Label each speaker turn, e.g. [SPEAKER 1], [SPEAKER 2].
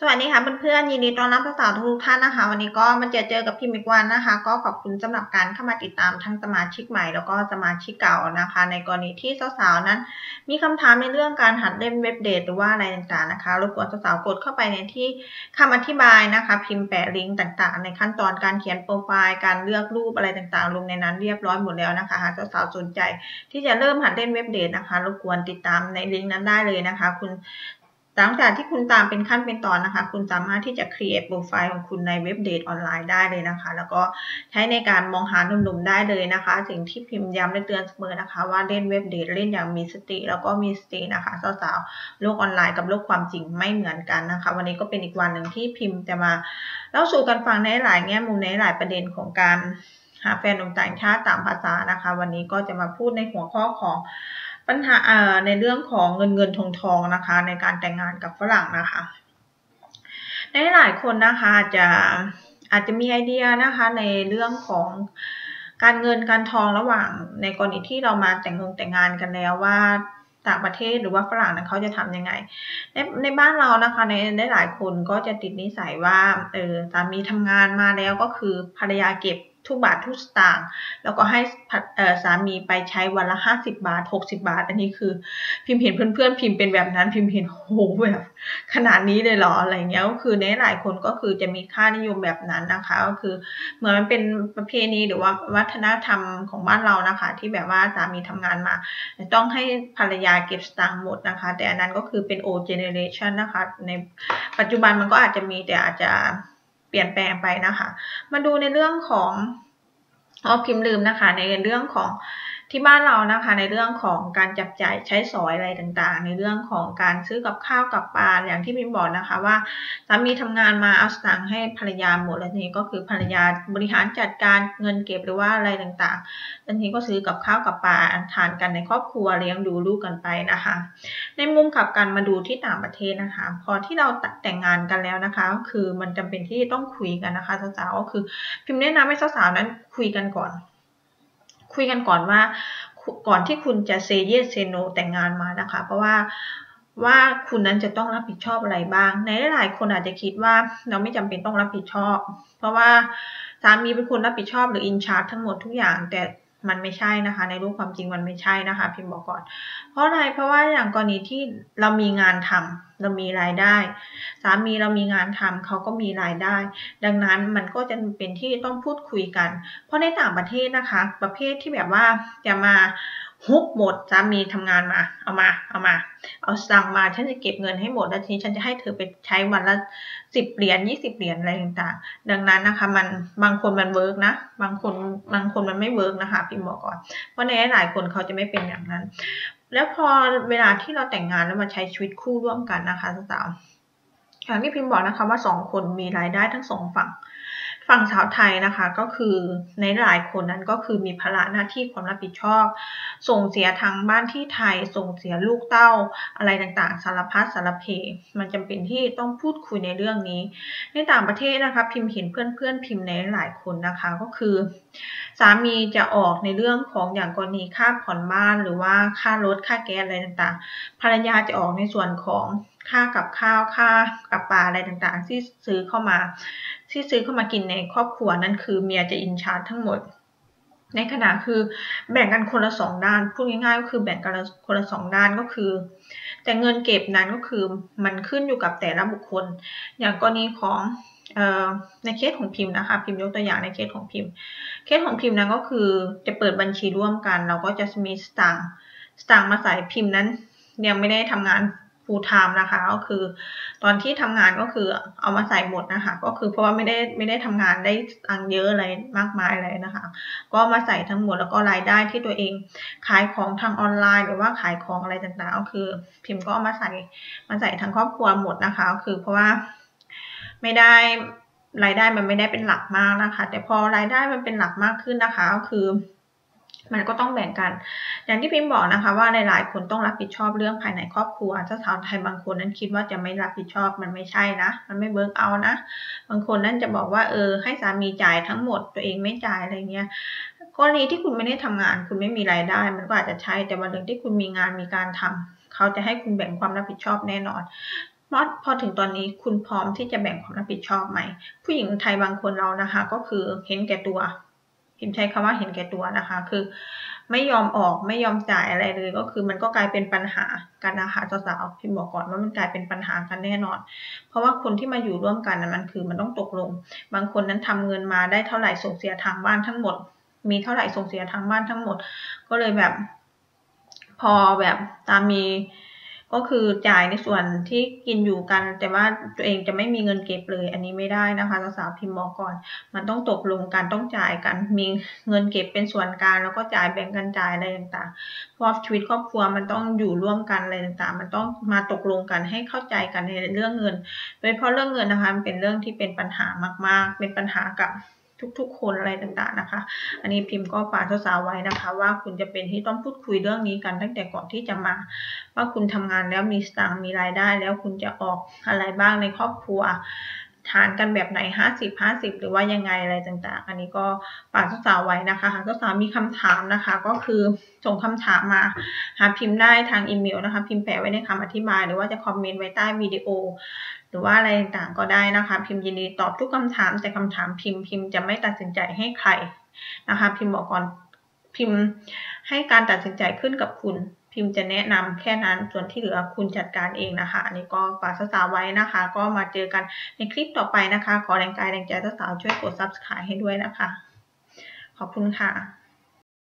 [SPEAKER 1] สวัสดีค่ะเพื่อนๆยินดีต้อนรับสาวทุกท่านนะคะ วันนี้ก็มาเจอเจอกับพิมพ์อีกวันนะคะ ก็ขอบคุณสำหรับการเข้ามาติดตามทั้งสมาชิกใหม่แล้วก็สมาชิกเก่านะคะ ในกรณีที่สาวๆนั้น มีคำถามในเรื่องการหัดเล่นเว็บเดทหรือว่าอะไรต่างๆนะคะรบกวนสาวๆกดเข้าไปในที่คำอธิบายนะคะ พิมพ์แปะลิงก์ต่างๆ ในขั้นตอนการเขียนโปรไฟล์การเลือกรูปอะไรต่างๆลงในนั้นเรียบร้อยหมดแล้วนะคะหากสาวๆสนใจ ที่จะเริ่มหัดเล่นเว็บเดทนะคะรบกวนติดตามในลิงก์นั้นได้เลยนะคะ คุณ หลังจากที่คุณตามเป็นขั้นเป็นตอนนะคะ คุณสามารถที่จะ create โปรไฟล์ของคุณในเว็บเดทออนไลน์ได้เลยนะคะ แล้วก็ใช้ในการมองหาหนุ่มๆได้เลยนะคะ สิ่งที่พิมพ์ย้ำและเตือนเสมอนะคะ ว่าเล่นเว็บเดทเล่นอย่างมีสติ แล้วก็มีสตินะคะสาวๆโลกออนไลน์กับโลกความจริงไม่เหมือนกันนะคะ วันนี้ก็เป็นอีกวันหนึ่งที่พิมพ์จะมาเล่าสู่กันฟังในหลายแง่มุมในหลายประเด็นของการหาแฟนหนุ่มต่างชาติตามภาษานะคะ วันนี้ก็จะมาพูดในหัวข้อของ ปัญหาในเรื่องของเงินเงินทองทองนะคะ ในการแต่งงานกับฝรั่งนะคะ ในหลายคนนะคะอาจจะอาจจะมีไอเดียนะคะในเรื่องของการเงินการทองระหว่างในกรณีที่เรามาแต่งงงแต่งงานกันแล้วว่าต่างประเทศหรือว่าฝรั่งนั้นเขาจะทํำยังไง ในในบ้านเรานะคะในในหลายคนก็จะติดนิสัยว่าเออสามีทำงานมาแล้วก็คือภรรยาเก็บ ทุกบาททุกสตางค์แล้วก็ให้สามีไปใช้วันละห้าสิบาทหกสิบาท อันนี้คือ พิมพ์เห็นเพื่อนๆ พิมพ์เป็นแบบนั้นพิมพ์เห็นโหแบบ ขนาดนี้เลยเหรออะไรเงี้ยก็คือในหลายคนก็คือจะมีค่านิยมแบบนั้นนะคะ ก็คือเหมือนมันเป็นประเพณีหรือว่าวัฒนธรรมของบ้านเรานะคะ ที่แบบว่าสามีทำงานมา ต้องให้ภรรยาเก็บสตางค์หมดนะคะ แต่อันนั้นก็คือเป็น old generation นะคะ ในปัจจุบันมันก็อาจจะมีแต่อาจจะ เปลี่ยนแปลงไปนะคะ มาดูในเรื่องของอ๋อพิมพ์ลืมนะคะ ในเรื่องของ ที่บ้านเรานะคะในเรื่องของการจับจ่ายใช้สอยอะไรต่างๆ ในเรื่องของการซื้อกับข้าวกับปลาอย่างที่พิมบอกนะคะว่าสามีทำงานมาเอาสตางค์ให้ภรรยาหมดแล้วทีนี้ก็คือภรรยาบริหารจัดการเงินเก็บหรือว่าอะไรต่างๆแล้วทีนี้ก็ซื้อกับข้าวกับปลาทานกันในครอบครัวเลี้ยงดูลูกกันไปนะคะ ในมุมขับกันมาดูที่ต่างประเทศนะคะ พอที่เราแต่งงานกันแล้วนะคะคือมันจำเป็นที่ต้องคุยกันนะคะสาวๆก็คือพิมแนะนำให้สาวๆนั้นคุยกันก่อน คุยกันก่อนว่า ก่อนที่คุณจะเซเยสเซโนแต่งงานมานะคะ เพราะว่าว่าคุณนั้นจะต้องรับผิดชอบอะไรบ้าง ในหลายคนอาจจะคิดว่าเราไม่จำเป็นต้องรับผิดชอบ เพราะว่าสามีเป็นคนรับผิดชอบหรืออินชาร์ททั้งหมดทุกอย่างแต่มันไม่ใช่นะคะ ในรูปความจริงมันไม่ใช่นะคะ พิมพ์บอกก่อน เพราะอะไรเพราะว่าอย่างกรณีที่เรามีงานทำเรามีรายได้ สามีเรามีงานทำเขาก็มีรายได้ ดังนั้นมันก็จะเป็นที่ต้องพูดคุยกัน เพราะในต่างประเทศนะคะ ประเภทที่แบบว่าจะมาฮุบหมดสามีทำงานมา เอามา เอามา เอาสั่งมา ฉันจะเก็บเงินให้หมด แล้วทีนี้ฉันจะให้เธอไปใช้วันละสิบเหรียญยี่สิบเหรียญอะไรต่างๆ ดังนั้นนะคะ มัน บางคนมันเวิร์กนะ บางคน บางคนมันไม่เวิร์กนะคะพิมบอกก่อน เพราะในหลายคนเขาจะไม่เป็นอย่างนั้น แล้วพอเวลาที่เราแต่งงานแล้วมาใช้ชีวิตคู่ร่วมกันนะคะสาว อย่างที่พิมพ์บอกนะคะว่าสองคนมีรายได้ทั้งสองฝั่ง ฝั่งชาวไทยนะคะก็คือในหลายคนนั้นก็คือมีภาระหน้าที่ความรับผิดชอบ ส่งเสียทางบ้านที่ไทย ส่งเสียลูกเต้าอะไรต่างๆ สารพัดสารเพ มันจำเป็นที่ต้องพูดคุยในเรื่องนี้ ในต่างประเทศนะคะพิมพ์เห็นเพื่อนๆพิมพ์ในหลายคนนะคะก็คือ สามีจะออกในเรื่องของอย่างกรณีค่าผ่อนบ้านหรือว่าค่ารถค่าแก๊สอะไรต่างๆ ภรรยาจะออกในส่วนของค่ากับข้าวค่ากับปลาอะไรต่างๆ ที่ซื้อเข้ามา ที่ซื้อเข้ามากินในครอบครัวนั่นคือเมียจะอินชาร์ทั้งหมด ในขณะคือแบ่งกันคนละสองด้านพูดง่ายๆก็คือแบ่งกันคนละสองด้านก็คือ แต่เงินเก็บนั้นก็คือมันขึ้นอยู่กับแต่ละบุคคล อย่างกรณีของในเคสของพิมพ์นะคะพิมพ์ยกตัวอย่างในเคสของพิมพ์ เคสของพิมพ์นั้นก็คือจะเปิดบัญชีร่วมกัน เราก็จะมีสตางค์สตางค์มาใส่พิมพ์นั้นยังไม่ได้ทำงาน full time นะคะ ก็คือตอนที่ทำงานก็คือเอามาใส่หมดนะคะ ก็คือเพราะว่าไม่ได้ไม่ได้ทำงานได้ตังเยอะอะไรมากมายเลยนะคะ ก็มาใส่ทั้งหมดแล้วก็รายได้ที่ตัวเองขายของทางออนไลน์ หรือว่าขายของอะไรต่างๆ ก็คือ พิมพ์ก็เอามาใส่มาใส่ทั้งครอบครัวหมดนะคะ ก็คือเพราะว่าไม่ได้รายได้มันไม่ได้เป็นหลักมากนะคะ แต่พอรายได้มันเป็นหลักมากขึ้นนะคะ ก็คือ มันก็ต้องแบ่งกัน อย่างที่พิมพ์บอกนะคะว่าหลายๆ คนต้องรับผิดชอบเรื่องภายในครอบครัวเจ้าสาวไทยบางคนนั้นคิดว่าจะไม่รับผิดชอบมันไม่ใช่นะ มันไม่เบิร์กเอานะ บางคนนั่นจะบอกว่าเออให้สามีจ่ายทั้งหมดตัวเองไม่จ่ายอะไรเงี้ยกรณีที่คุณไม่ได้ทำงาน คุณไม่มีรายได้ มันก็อาจจะใช่แต่วันหนึ่งที่คุณมีงานมีการทำเขาจะให้คุณแบ่งความรับผิดชอบแน่นอนมอสพอถึงตอนนี้คุณพร้อมที่จะแบ่งความรับผิดชอบไหมผู้หญิงไทยบางคนเรานะคะ ก็คือเห็นแก่ตัว พิมพ์ใช้คำว่าเห็นแก่ตัวนะคะ คือ ไม่ยอมออกไม่ยอมจ่ายอะไรเลย ก็คือมันก็กลายเป็นปัญหากันนะคะสาวๆพิมพ์บอกก่อนว่ามันกลายเป็นปัญหากันแน่นอน เพราะว่าคนที่มาอยู่ร่วมกันนะมันคือมันต้องตกลง บางคนนั้นทำเงินมาได้เท่าไหร่ส่งเสียทางบ้านทั้งหมด มีเท่าไหร่ส่งเสียทางบ้านทั้งหมด ก็เลยแบบ พอแบบตามมี ก็คือจ่ายในส่วนที่กินอยู่กัน แต่ว่าตัวเองจะไม่มีเงินเก็บเลย อันนี้ไม่ได้นะคะสาวพิมพ์บอกก่อน มันต้องตกลงกันต้องจ่ายกันมีเงินเก็บเป็นส่วนกลางแล้วก็จ่ายแบ่งกันจ่ายอะไรต่างๆเพราะชีวิตครอบครัวมันต้องอยู่ร่วมกันอะไรต่างๆ มันต้องมาตกลงกันให้เข้าใจกันในเรื่องเงิน โดยเฉพาะเรื่องเงินนะคะมันเป็นเรื่องที่เป็นปัญหามากๆ เป็นปัญหากับ ทุกๆ คนอะไรต่างๆนะคะ อันนี้พิมพ์ก็ฝากสาวๆไว้นะคะ ว่าคุณจะเป็นที่ต้องพูดคุยเรื่องนี้กันตั้งแต่ก่อนที่จะมา ว่าคุณทำงานแล้วมีสตางค์มีรายได้ แล้วคุณจะออกอะไรบ้างในครอบครัว ทานกันแบบไหนห้าสิบห้าสิบหรือว่ายังไงอะไรต่างๆ อันนี้ก็ฝากสาวไว้นะคะหากสาวมีคำถามนะคะ ก็คือส่งคำถามมาหาพิมพ์ได้ทางอีเมลนะคะ พิมพ์แปะไว้ในคำอธิบาย หรือว่าจะคอมเมนต์ไว้ใต้วิดีโอ หรือว่าอะไรต่างๆก็ได้นะคะ พิมพ์ยินดีตอบทุกคำถาม แต่คำถามพิมพ์พิมพ์จะไม่ตัดสินใจให้ใครนะคะ พิมพ์บอกก่อนพิมพ์ให้การตัดสินใจขึ้นกับคุณ พิมพ์จะแนะนำแค่นั้นส่วนที่เหลือคุณจัดการเองนะคะ อันนี้ก็ฝากสาวๆไว้นะคะ ก็มาเจอกันในคลิปต่อไปนะคะ ขอแรงกายแรงใจสาวๆช่วยกด subscribe ให้ด้วยนะคะ ขอบคุณค่ะ